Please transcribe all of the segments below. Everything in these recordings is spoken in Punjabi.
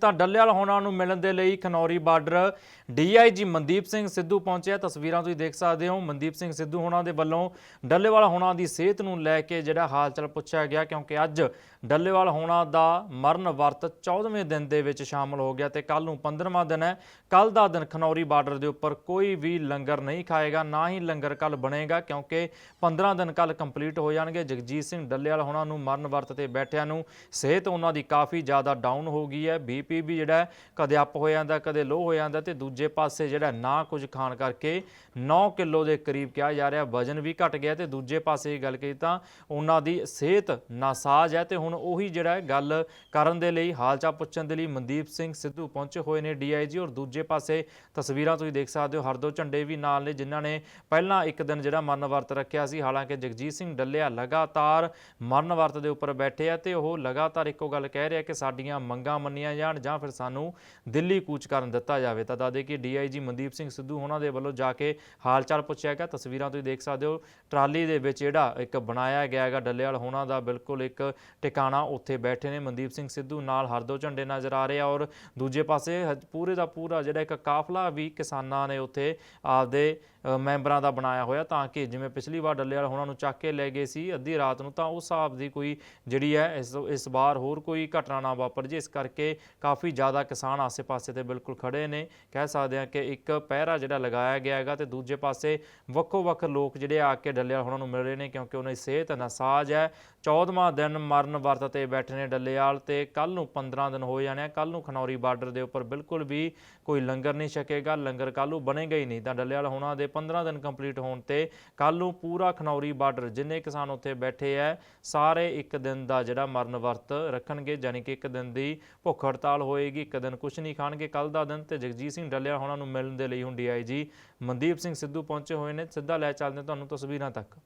ਤਾਂ ਡੱਲੇਵਾਲ ਹੋਣਾ ਨੂੰ ਮਿਲਣ ਦੇ ਲਈ ਖਨੌਰੀ ਬਾਰਡਰ ਡੀਆਈਜੀ ਮਨਦੀਪ ਸਿੰਘ ਸਿੱਧੂ ਪਹੁੰਚਿਆ। ਤਸਵੀਰਾਂ ਤੁਸੀਂ ਦੇਖ ਸਕਦੇ ਹੋ। ਮਨਦੀਪ ਸਿੰਘ ਸਿੱਧੂ ਹੋਣਾ ਦੇ ਵੱਲੋਂ ਡੱਲੇਵਾਲ ਹੋਣਾ ਦੀ ਸਿਹਤ ਨੂੰ ਲੈ ਕੇ ਜਿਹੜਾ ਹਾਲ ਚਾਲ ਪੁੱਛਿਆ ਗਿਆ, ਕਿਉਂਕਿ ਅੱਜ ਡੱਲੇਵਾਲ ਹੋਣਾ ਦਾ ਮਰਨ ਵਰਤ 14ਵੇਂ ਦਿਨ ਦੇ ਵਿੱਚ ਸ਼ਾਮਲ ਹੋ ਗਿਆ ਤੇ ਕੱਲ ਨੂੰ 15ਵਾਂ ਦਿਨ ਹੈ। ਕੱਲ ਦਾ ਦਿਨ ਖਨੌਰੀ ਬਾਰਡਰ ਦੇ ਉੱਪਰ ਕੋਈ ਵੀ ਲੰਗਰ ਨਹੀਂ ਖਾਏਗਾ, ਨਾ ਹੀ ਲੰਗਰ ਕੱਲ ਬਣੇਗਾ, ਕਿਉਂਕਿ 15 ਦਿਨ ਕੱਲ ਕੰਪਲੀਟ ਹੋ ਜਾਣਗੇ। ਜਗਜੀਤ ਸਿੰਘ ਡੱਲੇਵਾਲ ਹੋਣਾ ਨੂੰ ਮਰਨ ਵਰਤ ਤੇ ਬੈਠਿਆਂ ਨੂੰ ਸਿਹਤ ਉਹਨਾਂ ਦੀ ਕਾਫੀ ਜ਼ਿਆਦਾ ਡਾਊਨ ਹੋ ਗਈ ਹੈ। ਬੀ ਬੀਪੀ ਵੀ ਜਿਹੜਾ ਕਦੇ ਅਪ ਹੋ ਜਾਂਦਾ, ਕਦੇ ਲੋ ਹੋ ਜਾਂਦਾ ਤੇ ਦੂਜੇ ਪਾਸੇ ਜਿਹੜਾ ਨਾ ਕੁਝ ਖਾਣ ਕਰਕੇ 9 ਕਿਲੋ ਦੇ ਕਰੀਬ ਕਿਹਾ ਜਾ ਰਿਹਾ, ਵਜਨ ਵੀ ਘਟ ਗਿਆ ਤੇ ਦੂਜੇ ਪਾਸੇ ਇਹ ਗੱਲ ਕਹੀ ਤਾਂ ਉਹਨਾਂ ਦੀ ਸਿਹਤ ਨਾਸਾਜ਼ ਹੈ ਤੇ ਹੁਣ ਉਹੀ ਜਿਹੜਾ ਗੱਲ ਕਰਨ ਦੇ ਲਈ, ਹਾਲ ਚਾਲ ਪੁੱਛਣ ਦੇ ਲਈ ਮਨਦੀਪ ਸਿੰਘ ਸਿੱਧੂ ਪਹੁੰਚੇ ਹੋਏ ਨੇ ਡੀਆਈਜੀ ਔਰ ਦੂਜੇ ਪਾਸੇ ਤਸਵੀਰਾਂ ਤੁਸੀਂ ਦੇਖ ਸਕਦੇ ਹੋ ਹਰਦੋ ਝੰਡੇ ਵੀ ਨਾਲ ਨੇ ਜਿਨ੍ਹਾਂ ਨੇ ਪਹਿਲਾਂ ਇੱਕ ਦਿਨ ਜਿਹੜਾ ਮਰਨ ਵਰਤ ਰੱਖਿਆ ਸੀ, ਹਾਲਾਂਕਿ ਜਗਜੀਤ ਸਿੰਘ ਡੱਲਿਆ ਲਗਾਤਾਰ ਮਰਨ ਵਰਤ ਦੇ ਉੱਪਰ ਬੈਠੇ ਆ ਤੇ ਉਹ ਲਗਾਤਾਰ ਇੱਕੋ ਗੱਲ ਕਹਿ ਰਿਹਾ ਕਿ ਸਾਡੀਆਂ ਮੰਗਾਂ ਮੰਨੀਆਂ ਜਾਣ ਜਾਂ ਫਿਰ ਸਾਨੂੰ ਦਿੱਲੀ ਕੂਚ ਕਰਨ ਦਿੱਤਾ ਜਾਵੇ। ਤਾਂ ਦੱਸਦੇ ਕਿ ਡੀਆਈਜੀ ਮਨਦੀਪ ਸਿੰਘ ਸਿੱਧੂ ਉਹਨਾਂ ਦੇ ਵੱਲੋਂ ਜਾ ਕੇ ਹਾਲ ਚਾਲ ਪੁੱਛਿਆ ਗਿਆ। ਤਸਵੀਰਾਂ ਤੁਸੀਂ ਦੇਖ ਸਕਦੇ ਹੋ। ਟਰਾਲੀ ਦੇ ਵਿੱਚ ਜਿਹੜਾ ਇੱਕ ਬਣਾਇਆ ਗਿਆ ਹੈਗਾ ਡੱਲੇਵਾਲ ਹੋਣਾ ਦਾ ਬਿਲਕੁਲ ਇੱਕ ਟਿਕਾਣਾ ਉੱਥੇ ਬੈਠੇ ਨੇ। ਮਨਦੀਪ ਸਿੰਘ ਸਿੱਧੂ ਨਾਲ ਹਰਦੋ ਝੰਡੇ ਨਜ਼ਰ ਆ ਰਹੇ ਆ ਔਰ ਦੂਜੇ ਪਾਸੇ ਹ- ਪੂਰੇ ਦਾ ਪੂਰਾ ਜਿਹੜਾ ਇੱਕ ਕਾਫਲਾ ਵੀ ਕਿਸਾਨਾਂ ਨੇ ਉੱਥੇ ਆਪਦੇ ਮੈਂਬਰਾਂ ਦਾ ਬਣਾਇਆ ਹੋਇਆ। ਤਾਂ ਕਿ ਜਿਵੇਂ ਪਿਛਲੀ ਵਾਰ ਡੱਲੇਵਾਲ ਹੋਣਾ ਨੂੰ ਚੱਕ ਕੇ ਲੈ ਗਏ ਸੀ ਅੱਧੀ ਰਾਤ ਨੂੰ, ਤਾਂ ਉਸ ਹਿਸਾਬ ਦੀ ਕੋਈ ਜਿਹੜੀ ਹੈ ਇਸ ਇਸ ਵਾਰ ਹੋਰ ਕੋਈ ਘਟਨਾ ਨਾ ਵਾਪਰ ਜੇ। ਇਸ ਕਰਕੇ ਕਾਫੀ ਜ਼ਿਆਦਾ ਕਿਸਾਨ ਆਸੇ-ਪਾਸੇ ਤੇ ਬਿਲਕੁਲ ਖੜੇ ਨੇ। ਕਹਿ ਸਕਦੇ ਹਾਂ ਕਿ ਇੱਕ ਪਹਿਰਾ ਜਿਹੜਾ ਲਗਾਇਆ ਗਿਆ ਹੈਗਾ ਤੇ ਦੂਜੇ ਪਾਸੇ ਵੱਖੋ-ਵੱਖ ਲੋਕ ਜਿਹੜੇ ਆ ਕੇ ਡੱਲੇਵਾਲ ਹੋਣਾ ਨੂੰ ਮਿਲ ਰਹੇ ਨੇ ਕਿਉਂਕਿ ਉਹਨਾਂ ਦੀ ਸਿਹਤ ਨਾਸਾਜ਼ ਹੈ। 14ਵਾਂ ਦਿਨ ਮਰਨ ਵਰਤ ਤੇ ਬੈਠੇ ਨੇ ਡੱਲੇਵਾਲ ਤੇ ਕੱਲ ਨੂੰ 15 ਦਿਨ ਹੋ ਜਾਣੇ ਆ। ਕੱਲ ਨੂੰ ਖਨੌਰੀ ਬਾਰਡਰ ਦੇ ਉੱਪਰ ਬਿਲਕੁਲ ਵੀ ਕੋਈ ਲੰਗਰ ਨਹੀਂ ਛਕੇਗਾ। ਲੰਗਰ ਕੱਲ ਨੂੰ ਬਣੇਗਾ ਹੀ ਨਹੀਂ ਤਾਂ ਡੱਲੇਵਾਲ ਹੋਣਾ ਦੇ 15 ਦਿਨ ਕੰਪਲੀਟ ਹੋਣ ਤੇ ਕੱਲ ਨੂੰ ਪੂਰਾ ਖਨੌਰੀ ਬਾਰਡਰ ਜਿੰਨੇ ਕਿਸਾਨ ਉੱਥੇ ਬੈਠੇ ਐ ਸਾਰੇ ਇੱਕ ਦਿਨ ਦਾ ਜਿਹੜਾ ਮਰਨ ਵਰਤ ਰੱਖਣਗੇ ਯਾਨੀ ਕਿ ਇੱਕ ਦਿਨ ਦੀ ਭੁੱਖ ਹੜਤਾਲ ਹੋਏਗੀ, ਇੱਕ ਦਿਨ ਕੁਝ ਨਹੀਂ ਖਾਣਗੇ ਕੱਲ ਦਾ ਦਿਨ ਤੇ ਜਗਜੀਤ ਸਿੰਘ ਡੱਲਿਆ ਹੋਣਾ ਨੂੰ ਮਿਲਣ ਦੇ ਲਈ ਹੁਣ ਡੀਆਈਜੀ ਮਨਦੀਪ ਸਿੰਘ ਸਿੱਧੂ ਪਹੁੰਚੇ ਹੋਏ ਨੇ, ਸਿੱਧਾ ਲੈ ਚੱਲਦੇ ਤੁਹਾਨੂੰ ਤਸਵੀਰਾਂ ਤੱਕ।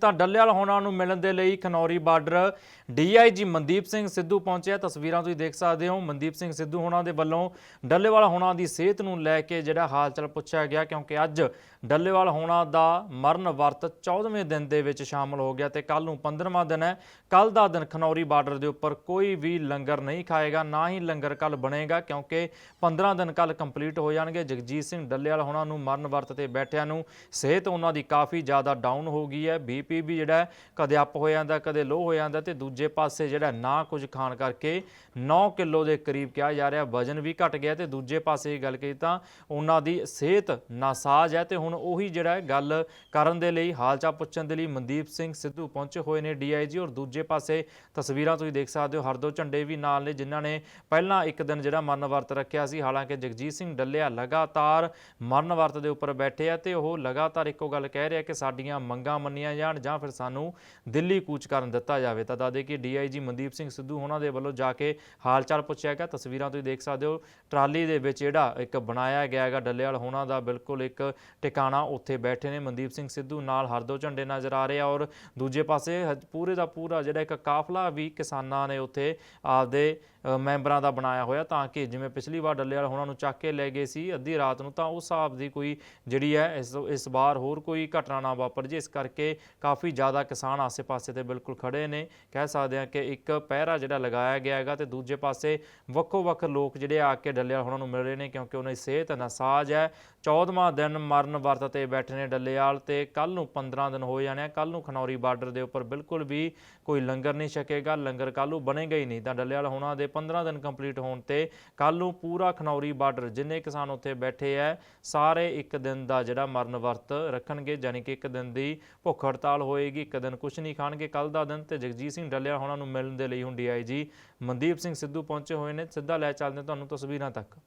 ਤਾਂ ਡੱਲੇਵਾਲ ਹੋਣਾ ਨੂੰ ਮਿਲਣ ਦੇ ਲਈ ਖਨੌਰੀ ਬਾਰਡਰ ਡੀਆਈਜੀ ਮਨਦੀਪ ਸਿੰਘ ਸਿੱਧੂ ਪਹੁੰਚਿਆ। ਤਸਵੀਰਾਂ ਤੁਸੀਂ ਦੇਖ ਸਕਦੇ ਹੋ। ਮਨਦੀਪ ਸਿੰਘ ਸਿੱਧੂ ਹੋਣਾ ਦੇ ਵੱਲੋਂ ਡੱਲੇਵਾਲ ਹੋਣਾ ਦੀ ਸਿਹਤ ਨੂੰ ਲੈ ਕੇ ਜਿਹੜਾ ਹਾਲ ਚਾਲ ਪੁੱਛਿਆ ਗਿਆ, ਕਿਉਂਕਿ ਅੱਜ ਡੱਲੇਵਾਲ ਹੋਣਾ ਦਾ ਮਰਨ ਵਰਤ 14ਵੇਂ ਦਿਨ ਦੇ ਵਿੱਚ ਸ਼ਾਮਲ ਹੋ ਗਿਆ ਤੇ ਕੱਲ ਨੂੰ 15ਵਾਂ ਦਿਨ ਹੈ। ਕੱਲ ਦਾ ਦਿਨ ਖਨੌਰੀ ਬਾਰਡਰ ਦੇ ਉੱਪਰ ਕੋਈ ਵੀ ਲੰਗਰ ਨਹੀਂ ਖਾਏਗਾ, ਨਾ ਹੀ ਲੰਗਰ ਕੱਲ ਬਣੇਗਾ, ਕਿਉਂਕਿ 15 ਦਿਨ ਕੱਲ ਕੰਪਲੀਟ ਹੋ ਜਾਣਗੇ। ਜਗਜੀਤ ਸਿੰਘ ਡੱਲੇਵਾਲ ਹੋਣਾ ਨੂੰ ਮਰਨ ਵਰਤ ਤੇ ਬੈਠਿਆਂ ਨੂੰ ਸਿਹਤ ਉਹਨਾਂ ਦੀ ਕਾਫੀ ਜ਼ਿਆਦਾ ਡਾਊਨ ਹੋ ਗਈ ਹੈ। ਬੀਪੀ ਵੀ ਜਿਹੜਾ ਕਦੇ ਅਪ ਹੋ ਜਾਂਦਾ, ਕਦੇ ਲੋ ਹੋ ਜਾਂਦਾ ਤੇ ਦੂਜੇ ਪਾਸੇ ਜਿਹੜਾ ਨਾ ਕੁਝ ਖਾਣ ਕਰਕੇ 9 ਕਿਲੋ ਦੇ ਕਰੀਬ ਕਿਹਾ ਜਾ ਰਿਹਾ, ਵਜਨ ਵੀ ਘਟ ਗਿਆ ਤੇ ਦੂਜੇ ਪਾਸੇ ਇਹ ਗੱਲ ਕਹੀ ਤਾਂ ਉਹਨਾਂ ਦੀ ਸਿਹਤ ਨਾਸਾਜ਼ ਹੈ ਤੇ ਹੁਣ ਉਹੀ ਜਿਹੜਾ ਗੱਲ ਕਰਨ ਦੇ ਲਈ, ਹਾਲ ਚਾਲ ਪੁੱਛਣ ਦੇ ਲਈ ਮਨਦੀਪ ਸਿੰਘ ਸਿੱਧੂ ਪਹੁੰਚੇ ਹੋਏ ਨੇ ਡੀਆਈਜੀ ਔਰ ਦੂਜੇ ਪਾਸੇ ਤਸਵੀਰਾਂ ਤੁਸੀਂ ਦੇਖ ਸਕਦੇ ਹੋ, ਹਰਦੋ ਝੰਡੇ ਵੀ ਨਾਲ ਨੇ ਜਿਨ੍ਹਾਂ ਨੇ ਪਹਿਲਾਂ ਇੱਕ ਦਿਨ ਜਿਹੜਾ ਮਰਨ ਵਰਤ ਰੱਖਿਆ ਸੀ, ਹਾਲਾਂਕਿ ਜਗਜੀਤ ਸਿੰਘ ਡੱਲਿਆ ਲਗਾਤਾਰ ਮਰਨ ਵਰਤ ਦੇ ਉੱਪਰ ਬੈਠੇ ਆ ਤੇ ਉਹ ਲਗਾਤਾਰ ਇੱਕੋ ਗੱਲ ਕਹਿ ਰਿਹਾ ਕਿ ਸਾਡੀਆਂ ਮੰਗਾਂ ਮੰਨੀਆਂ ਜਾਣ ਜਾਂ ਫਿਰ ਸਾਨੂੰ ਦਿੱਲੀ ਕੂਚ ਕਰਨ ਦਿੱਤਾ ਜਾਵੇ, ਤਾਂ ਦੱਸਦੇ ਕਿ ਡੀਆਈਜੀ ਮਨਦੀਪ ਸਿੰਘ ਸਿੱਧੂ ਉਹਨਾਂ ਦੇ ਵੱਲੋਂ ਜਾ ਕੇ ਹਾਲ ਚਾਲ ਪੁੱਛਿਆ ਗਿਆ। ਤਸਵੀਰਾਂ ਤੁਸੀਂ ਦੇਖ ਸਕਦੇ ਹੋ, ਟਰਾਲੀ ਦੇ ਵਿੱਚ ਜਿਹੜਾ ਇੱਕ ਬਣਾਇਆ ਗਿਆ ਹੈਗਾ ਡੱਲੇਵਾਲ ਹੋਣਾ ਦਾ ਬਿਲਕੁਲ ਇੱਕ ਟਿਕਾਣਾ ਉੱਥੇ ਬੈਠੇ ਨੇ। ਮਨਦੀਪ ਸਿੰਘ ਸਿੱਧੂ ਨਾਲ ਹਰਦੋ ਝੰਡੇ ਨਜ਼ਰ ਆ ਰਹੇ ਆ ਔਰ ਦੂਜੇ ਪਾਸੇ ਹ- ਪੂਰੇ ਦਾ ਪੂਰਾ ਜਿਹੜਾ ਇੱਕ ਕਾਫਲਾ ਵੀ ਕਿਸਾਨਾਂ ਨੇ ਉੱਥੇ ਆਪਦੇ ਮੈਂਬਰਾਂ ਦਾ ਬਣਾਇਆ ਹੋਇਆ, ਤਾਂ ਕਿ ਜਿਵੇਂ ਪਿਛਲੀ ਵਾਰ ਡੱਲੇਵਾਲ ਹੋਣਾ ਨੂੰ ਚੱਕ ਕੇ ਲੈ ਗਏ ਸੀ ਅੱਧੀ ਰਾਤ ਨੂੰ, ਤਾਂ ਉਸ ਹਿਸਾਬ ਦੀ ਕੋਈ ਜਿਹੜੀ ਹੈ ਇਸ ਇਸ ਵਾਰ ਹੋਰ ਕੋਈ ਘਟਨਾ ਨਾ ਵਾਪਰ ਜੇ। ਇਸ ਕਰਕੇ ਕਾਫੀ ਜ਼ਿਆਦਾ ਕਿਸਾਨ ਆਸੇ-ਪਾਸੇ ਤੇ ਬਿਲਕੁਲ ਖੜੇ ਨੇ। ਕਹਿ ਸਕਦੇ ਹਾਂ ਕਿ ਇੱਕ ਪਹਿਰਾ ਜਿਹੜਾ ਲਗਾਇਆ ਗਿਆ ਹੈਗਾ ਤੇ ਦੂਜੇ ਪਾਸੇ ਵੱਖੋ-ਵੱਖ ਲੋਕ ਜਿਹੜੇ ਆ ਕੇ ਡੱਲੇਵਾਲ ਹੋਣਾ ਨੂੰ ਮਿਲ ਰਹੇ ਨੇ ਕਿਉਂਕਿ ਉਹਨਾਂ ਦੀ ਸਿਹਤ ਨਾਸਾਜ਼ ਹੈ। 14ਵਾਂ ਦਿਨ ਮਰਨ ਵਰਤ ਤੇ ਬੈਠੇ ਨੇ ਡੱਲੇਵਾਲ ਤੇ ਕੱਲ ਨੂੰ 15 ਦਿਨ ਹੋ ਜਾਣੇ ਆ। ਕੱਲ ਨੂੰ ਖਨੌਰੀ ਬਾਰਡਰ ਦੇ ਉੱਪਰ ਬਿਲਕੁਲ ਵੀ ਕੋਈ ਲੰਗਰ ਨਹੀਂ ਛਕੇਗਾ। ਲੰਗਰ ਕੱਲ ਨੂੰ ਬਣੇਗਾ ਹੀ ਨਹੀਂ ਤਾਂ ਡੱਲੇਵਾਲ ਹੋਣਾ ਦੇ 15 ਦਿਨ ਕੰਪਲੀਟ ਹੋਣ ਤੇ ਕੱਲ ਨੂੰ ਪੂਰਾ ਖਨੌਰੀ ਬਾਰਡਰ ਜਿੰਨੇ ਕਿਸਾਨ ਉੱਥੇ ਬੈਠੇ ਐ ਸਾਰੇ ਇੱਕ ਦਿਨ ਦਾ ਜਿਹੜਾ ਮਰਨ ਵਰਤ ਰੱਖਣਗੇ ਯਾਨੀ ਕਿ ਇੱਕ ਦਿਨ ਦੀ ਭੁੱਖ ਹੜਤਾਲ ਹੋਏਗੀ, ਇੱਕ ਦਿਨ ਕੁਝ ਨਹੀਂ ਖਾਣਗੇ। ਕੱਲ ਦਾ ਦਿਨ ਤੇ ਜਗਜੀਤ ਸਿੰਘ ਡੱਲਿਆ ਹੋਣਾ ਨੂੰ ਮਿਲਣ ਦੇ ਲਈ ਹੁਣ ਡੀਆਈਜੀ ਮਨਦੀਪ ਸਿੰਘ ਸਿੱਧੂ ਪਹੁੰਚੇ ਹੋਏ ਨੇ। ਸਿੱਧਾ ਲੈ ਚੱਲਦੇ ਤੁਹਾਨੂੰ ਤਸਵੀਰਾਂ ਤੱਕ।